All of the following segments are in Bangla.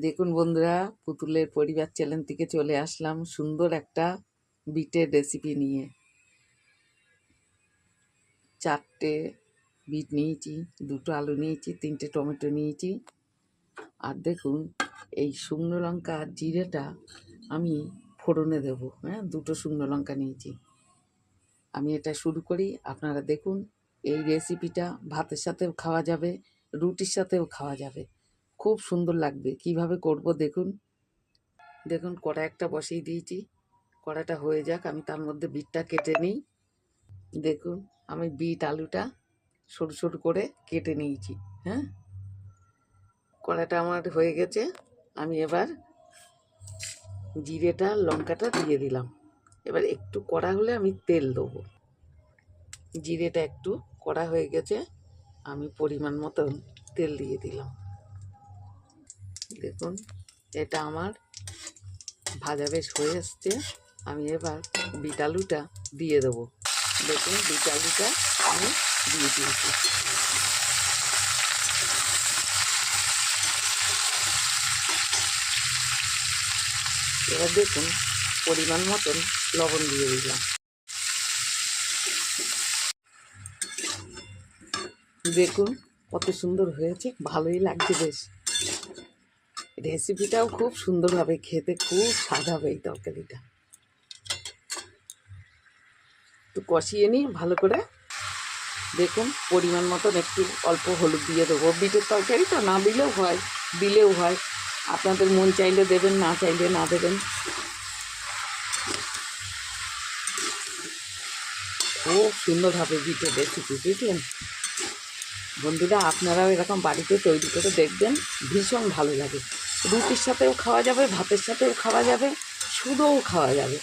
দেখুন বন্ধুরা, পুতুলের পরিবার চ্যানেল থেকে চলে আসলাম সুন্দর একটা বিটের রেসিপি নিয়ে। চারটে বিট নিয়েছি, দুটো আলু নিয়েছি, তিনটে টমেটো নিয়েছি। আর দেখুন, এই শুকনো লঙ্কা আর জিরেটা আমি ফোড়নে দেব হ্যাঁ? দুটো শুকনো লঙ্কা নিয়েছি। আমি এটা শুরু করি, আপনারা দেখুন, এই রেসিপিটা ভাতের সাথেও খাওয়া যাবে, রুটির সাথেও খাওয়া যাবে। খুব সুন্দর লাগবে। কীভাবে করব দেখুন। দেখুন কড়া একটা বসিয়ে দিয়েছি। কড়াটা হয়ে যাক, আমি তার মধ্যে বিটটা কেটে নিই। দেখুন, আমি বিট আলুটা সরু সরু করে কেটে নিয়েছি হ্যাঁ? কড়াটা আমার হয়ে গেছে। আমি এবার জিরেটা, লঙ্কাটা দিয়ে দিলাম। এবার একটু কড়া হলে আমি তেল দেবো। জিরেটা একটু কড়া হয়ে গেছে। আমি পরিমাণ মতন তেল দিয়ে দিলাম। দেখুন, এটা আমার ভাজা বেশ হয়ে এসছে। আমি এবার বিট আলুটা দিয়ে দেবো। দেখুন, বিট আলুটা আমি দিয়ে দিয়েছি। এবার দেখুন, পরিমাণ মতন লবণ দিয়ে দিলাম। দেখুন, কত সুন্দর হয়েছে, ভালোই লাগছে বেশ। রেসিপিটাও খুব সুন্দর হবে খেতে, খুব স্বাদ হবে এই তরকারিটা। একটু কষিয়ে নিই, ভালো করে। দেখুন, পরিমাণ মতন একটু অল্প হলুদ দিয়ে দেবো। বিটের তরকারি তো না দিলেও হয় দিলেও হয়। আপনাদের মন চাইলে দেবেন, না চাইলে না দেবেন। খুব সুন্দর হবে বিটের রেসিপি বুঝলেন? বন্ধুরা, আপনারাও এরকম বাড়িতে তৈরি করে দেখবেন, ভীষণ ভালো লাগে। রুটির সাথেও খাওয়া যাবে, ভাতের সাথেও খাওয়া যাবে, শুধুও খাওয়া যাবে।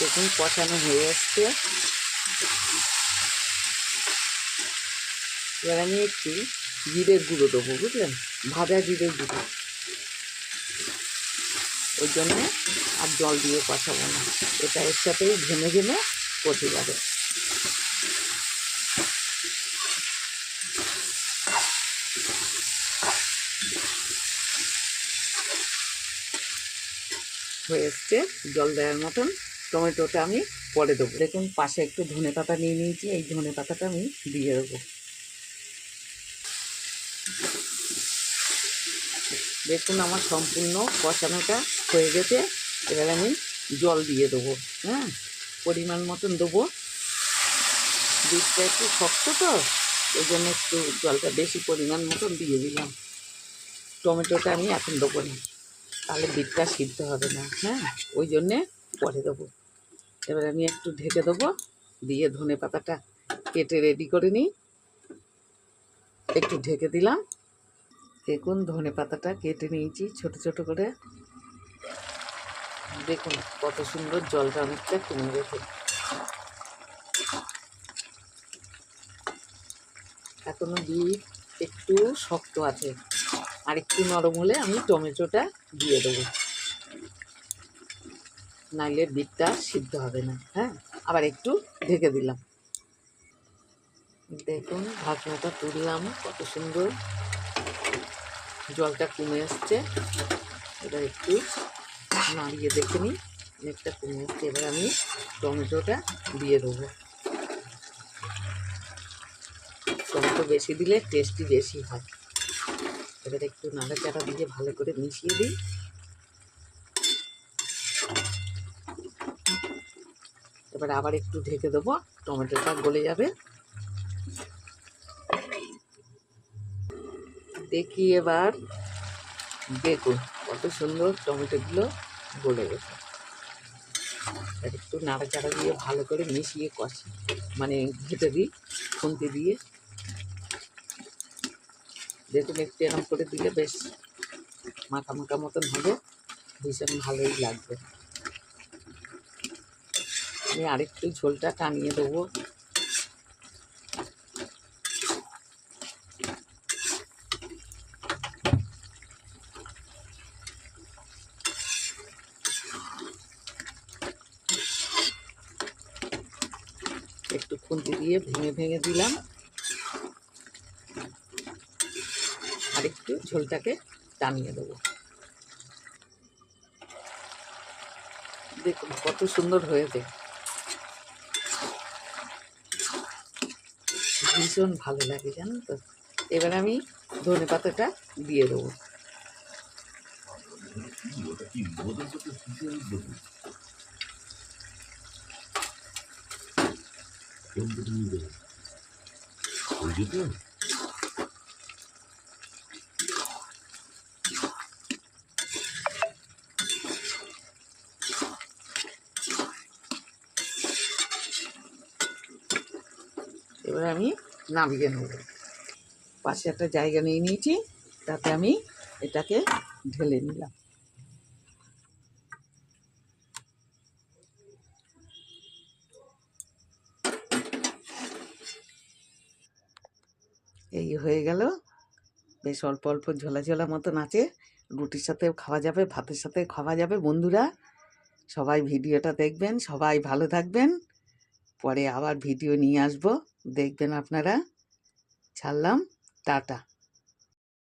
দেখুন কষানো হয়ে এসছে। এবার আমি একটু জিরের গুঁড়ো দেবো, বুঝলেন? ভাজা জিরের গুঁড়ো। ওই জন্যে আর জল দিয়ে কষাবো না। এটা এর সাথেই ঘেমে ঘেমে কষে যাবে। হয়ে এসছে, জল দেওয়ার মতন। টমেটোটা আমি পরে দেবো। দেখুন, পাশে একটু ধনে পাতা নিয়ে নিয়েছি, এই ধনে পাতাটা আমি দিয়ে দেবো। দেখুন, আমার সম্পূর্ণ কষানোটা হয়ে গেছে। এবার আমি জল দিয়ে দেবো হ্যাঁ? পরিমাণ মতন দেবো। দুধটা একটু শক্ত তো ওই জন্য একটু জলটা বেশি পরিমাণ মতন দিয়ে দিলাম। টমেটোটা আমি এখন দেবো না। তাহলে বিটটা সিদ্ধ হবে না হ্যাঁ? ওই জন্যে পরে দেবো। এবার আমি একটু ঢেকে দেবো, দিয়ে ধনে পাতাটা কেটে রেডি করে নিই। একটু ঢেকে দিলাম। দেখুন, ধনে পাতাটা কেটে নিয়েছি ছোট ছোট করে। দেখুন, কত সুন্দর জলটা অনেকটা কমে গেছে। এখনও বিট একটু শক্ত আছে। আর একটু নরম হলে আমি টমেটোটা দিয়ে দেবো। নাইলে বিটটা সিদ্ধ হবে না হ্যাঁ? আবার একটু ঢেকে দিলাম। দেখুন, ঢাকনাটা তুললাম, কত সুন্দর। জলটা কমে আসছে। এবার একটু নাড়িয়ে দেখে নিই, অনেকটা কমে আসছে। এবার আমি টমেটোটা দিয়ে দেবো। টমেটো বেশি দিলে টেস্টি বেশি হয়। এবার একটু নাড়াচাড়া দিয়ে ভালো করে মিশিয়ে দিই। এবার আবার একটু ঢেকে দেবো, টমেটোটা গলে যাবে। দেখি এবার দেখুন কত সুন্দর টমেটোগুলো গলে গেছে। একটু নাড়াচাড়া দিয়ে ভালো করে মিশিয়ে কষি মানে ঘেটে দিই, খুন্তি দিয়ে। দেখুন একটু এরম করে দিলে বেশ মাখা মাখা মতন হবে। ভীষণ ভালোই লাগবে। আমি আরেকটু ঝোলটা টানিয়ে দেবো। একটু খুন্তি দিয়ে ভেঙে ভেঙে দিলাম। আর একটু ঝোলটাকে টানিয়ে দেবো। দেখুন, কত সুন্দর হয়েছে। ভীষণ ভালো লাগে জানেন তো? এবার আমি ধনে পাতাটা দিয়ে দেবো। এবার আমি নামিয়ে নেব। পাশে একটা জায়গা নিয়ে নিয়েছি, তাতে আমি এটাকে ঢেলে নিলাম। এই হয়ে গেল। বেশ অল্প অল্প ঝোলা ঝোলা মতন আছে। রুটির সাথেও খাওয়া যাবে, ভাতের সাথে খাওয়া যাবে। বন্ধুরা, সবাই ভিডিওটা দেখবেন, সবাই ভালো থাকবেন। পরে আবার ভিডিও নিয়ে আসব। দেখবেন আপনারা। ছাড়লাম টাটা।